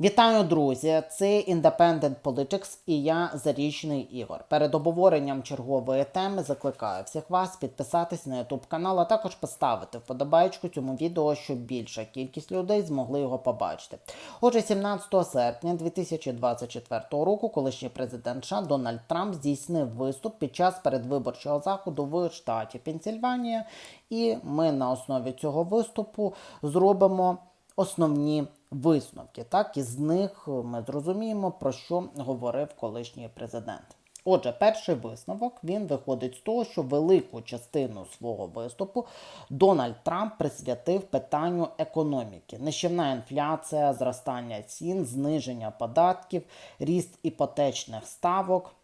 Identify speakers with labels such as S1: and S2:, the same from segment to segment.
S1: Вітаю, друзі! Це Independent Politics і я Зарічний Ігор. Перед обговоренням чергової теми закликаю всіх вас підписатись на YouTube канал, а також поставити вподобайку цьому відео, щоб більша кількість людей змогли його побачити. Отже, 17 серпня 2024 року, колишній президент США Дональд Трамп здійснив виступ під час передвиборчого заходу в штаті Пенсільванія, і ми на основі цього виступу зробимо основні висновки. Так, із них ми зрозуміємо, про що говорив колишній президент. Отже, перший висновок він виходить з того, що велику частину свого виступу Дональд Трамп присвятив питанню економіки. Нищівна інфляція, зростання цін, зниження податків, ріст іпотечних ставок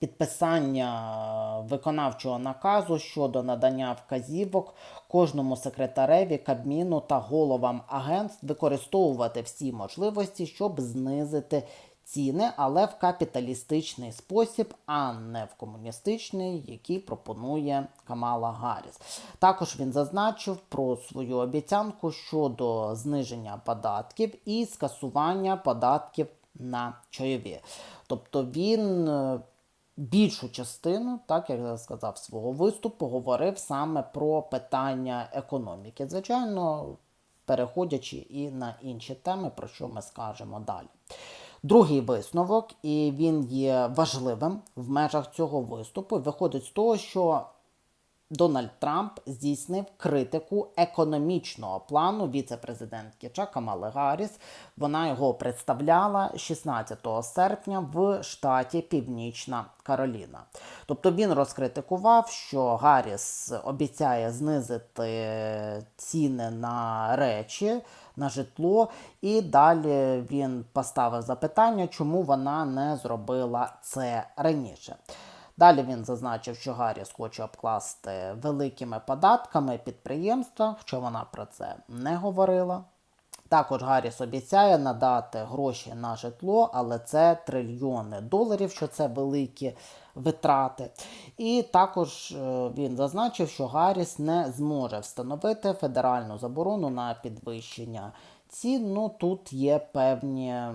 S1: підписання виконавчого наказу щодо надання вказівок кожному секретареві Кабміну та головам агентств використовувати всі можливості, щоб знизити ціни, але в капіталістичний спосіб, а не в комуністичний, який пропонує Камала Гарріс. Також він зазначив про свою обіцянку щодо зниження податків і скасування податків на чайові. Тобто він е, більшу частину, так як я сказав, свого виступу говорив саме про питання економіки. Звичайно, переходячи і на інші теми, про що ми скажемо далі. Другий висновок, і він є важливим в межах цього виступу, виходить з того, що Дональд Трамп здійснив критику економічного плану віце-президентки США Камали Гарріс. Вона його представляла 16 серпня в штаті Північна Кароліна. Тобто він розкритикував, що Гарріс обіцяє знизити ціни на речі. На житло, і далі він поставив запитання, чому вона не зробила це раніше. Далі він зазначив, що Гарріс хоче обкласти великими податками підприємства, хоча вона про це не говорила. Також Гарріс обіцяє надати гроші на житло, але це трильйони доларів, що це великі витрати. І також е, він зазначив, що Гарріс не зможе встановити федеральну заборону на підвищення цін. Ну тут є певні е,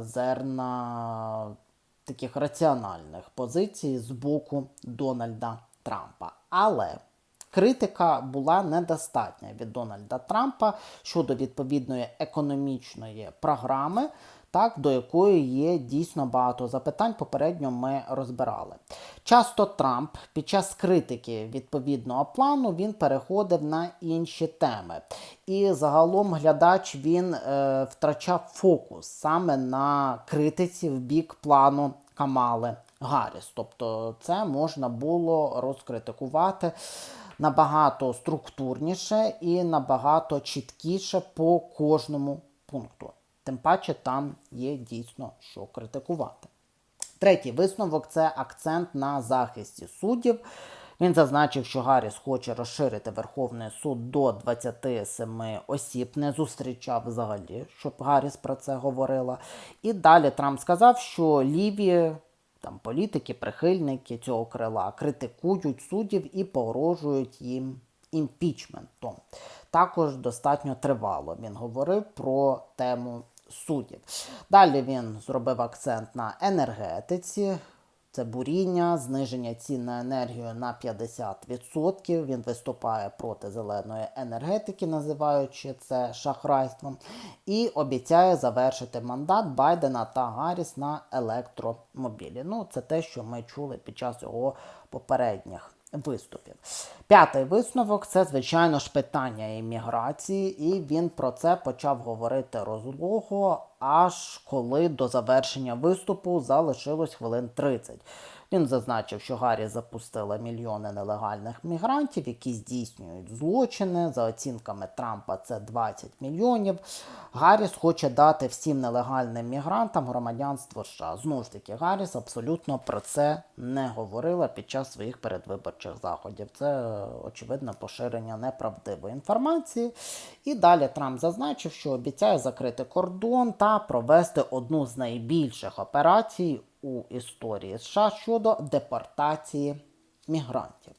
S1: зерна таких раціональних позицій з боку Дональда Трампа. Але критика була недостатня від Дональда Трампа щодо відповідної економічної програми. Так, до якої є дійсно багато запитань, попередньо ми розбирали. Часто Трамп під час критики відповідного плану він переходив на інші теми. І загалом глядач він е, втрачав фокус саме на критиці в бік плану Камали Гарріс. Тобто це можна було розкритикувати набагато структурніше і набагато чіткіше по кожному пункту. Тим паче там є дійсно що критикувати. Третій висновок це акцент на захисті суддів. Він зазначив, що Гарріс хоче розширити Верховний суд до 27 осіб, не зустрічав взагалі, щоб Гарріс про це говорила. І далі Трамп сказав, що ліві там політики, прихильники цього крила критикують суддів і погрожують їм імпічментом. Також достатньо тривало він говорив про тему суддів. Далі він зробив акцент на енергетиці. Це буріння, зниження цін на енергію на 50%. Він виступає проти зеленої енергетики, називаючи це шахрайством, і обіцяє завершити мандат Байдена та Гарріс на електромобілі. Ну, це те, що ми чули під час його попередніх виступів. П'ятий висновок це, звичайно ж, питання імміграції, і він про це почав говорити розлого, аж коли до завершення виступу залишилось хвилин 30. Він зазначив, що Гаррі запустила мільйони нелегальних мігрантів, які здійснюють злочини. За оцінками Трампа, це 20 мільйонів. Гарріс хоче дати всім нелегальним мігрантам громадянство США. Знову ж таки, Гарріс абсолютно про це не говорила під час своїх передвиборчих заходів. Це очевидно поширення неправдивої інформації. І далі Трамп зазначив, що обіцяє закрити кордон та провести одну з найбільших операцій у історії США щодо депортації мігрантів.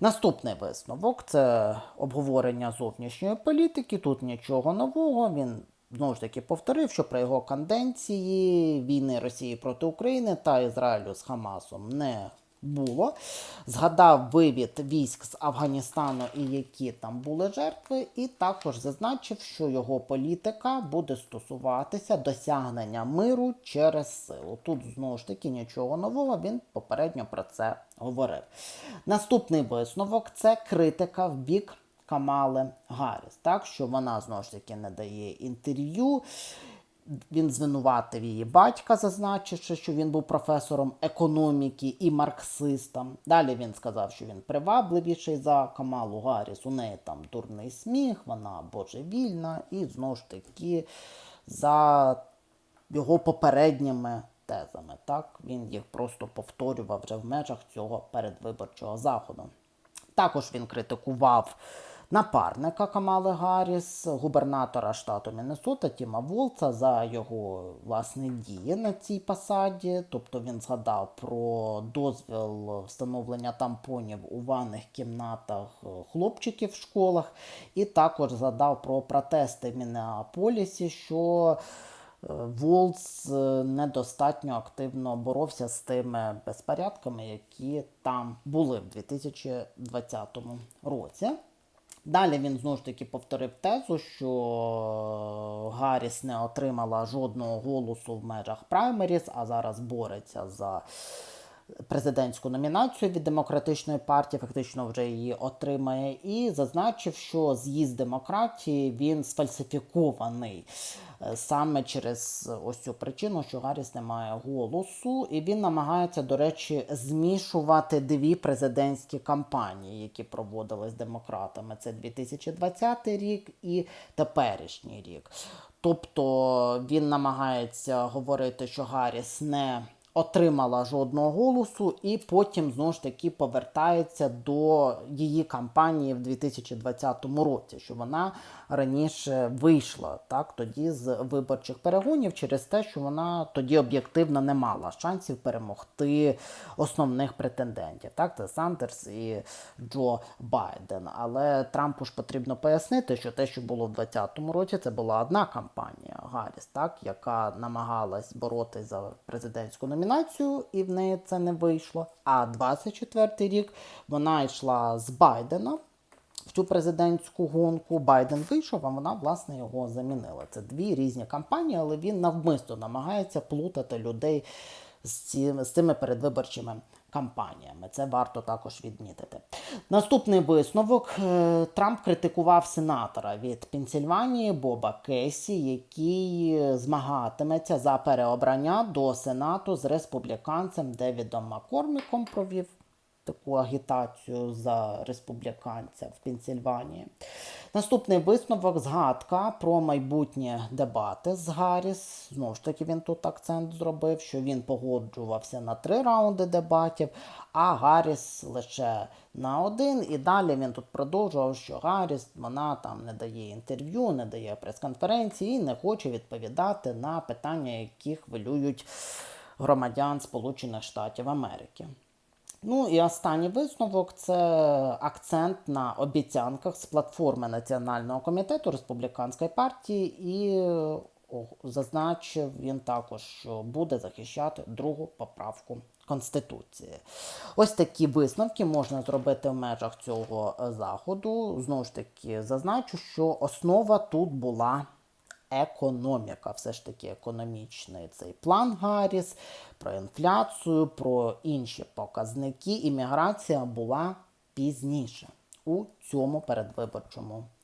S1: Наступний висновок це обговорення зовнішньої політики. Тут нічого нового. Він знову ж таки повторив, що при його канденції війни Росії проти України та Ізраїлю з Хамасом не було. Згадав вивід військ з Афганістану і які там були жертви, і також зазначив, що його політика буде стосуватися досягнення миру через силу. Тут знову ж таки нічого нового. Він попередньо про це говорив. Наступний висновок це критика в бік. Камали Гарріс, так що вона знову ж таки не дає інтерв'ю. Він звинуватив її батька, зазначивши, що він був професором економіки і марксистом. Далі він сказав, що він привабливіший за Камалу Гарріс. У неї там дурний сміх, вона божевільна, і знову ж таки за його попередніми тезами. Так, він їх просто повторював вже в межах цього передвиборчого заходу. Також він критикував напарника Камали Гарріс, губернатора штату Міннесота Тіма Волца за його власне дії на цій посаді. Тобто він згадав про дозвіл встановлення тампонів у ванних кімнатах е, хлопчиків в школах, і також згадав про протести в Міннеаполісі, що е, Волц е, недостатньо активно боровся з тими безпорядками, які там були в 2020 році. Далі він знову ж таки повторив тезу, що Гарріс не отримала жодного голосу в межах праймеріс, а зараз бореться за президентську номінацію від демократичної партії, фактично вже її отримає, і зазначив, що з'їзд демократії він сфальсифікований е, саме через ось цю причину, що Гарріс не має голосу, і він намагається, до речі, змішувати дві президентські кампанії, які проводились демократами. Це 2020 рік і теперішній рік. Тобто він намагається говорити, що Гарріс не отримала жодного голосу, і потім знову ж таки повертається до її кампанії в 2020 році, що вона раніше вийшла так тоді з виборчих перегонів через те, що вона тоді об'єктивно не мала шансів перемогти основних претендентів. Так, це Сандерс і Джо Байден. Але Трампу ж потрібно пояснити, що те, що було в 2020 році, це була одна кампанія Гарріс, так, яка намагалась боротися за президентську номінацію, і в неї це не вийшло. А 24 рік вона йшла з Байдена в цю президентську гонку. Байден вийшов, а вона власне його замінила. Це дві різні кампанії, але він навмисно намагається плутати людей з, ці, з цими передвиборчими кампаніями. Це варто також відмітити. Наступний висновок: Е, Трамп критикував сенатора від Пенсільванії Боба Кесі, який змагатиметься за переобрання до Сенату з республіканцем Девідом Маккорміком. Провів таку агітацію за республіканця в Пенсільванії. Наступний висновок згадка про майбутні дебати з Гарріс. Знову ж таки, він тут акцент зробив, що він погоджувався на три раунди дебатів, а Гарріс лише на один. І далі він тут продовжував, що Гарріс вона там не дає інтерв'ю, не дає прес-конференції і не хоче відповідати на питання, які хвилюють громадян Сполучених Штатів Америки. Ну і останній висновок це акцент на обіцянках з платформи Національного комітету республіканської партії, і зазначив він також, що буде захищати другу поправку Конституції. Ось такі висновки можна зробити в межах цього е, заходу. Знову ж таки, зазначу, що основа тут була економіка, все ж таки економічний цей план Гарріс, про інфляцію, про інші показники. Імміграція була пізніше у цьому передвиборчому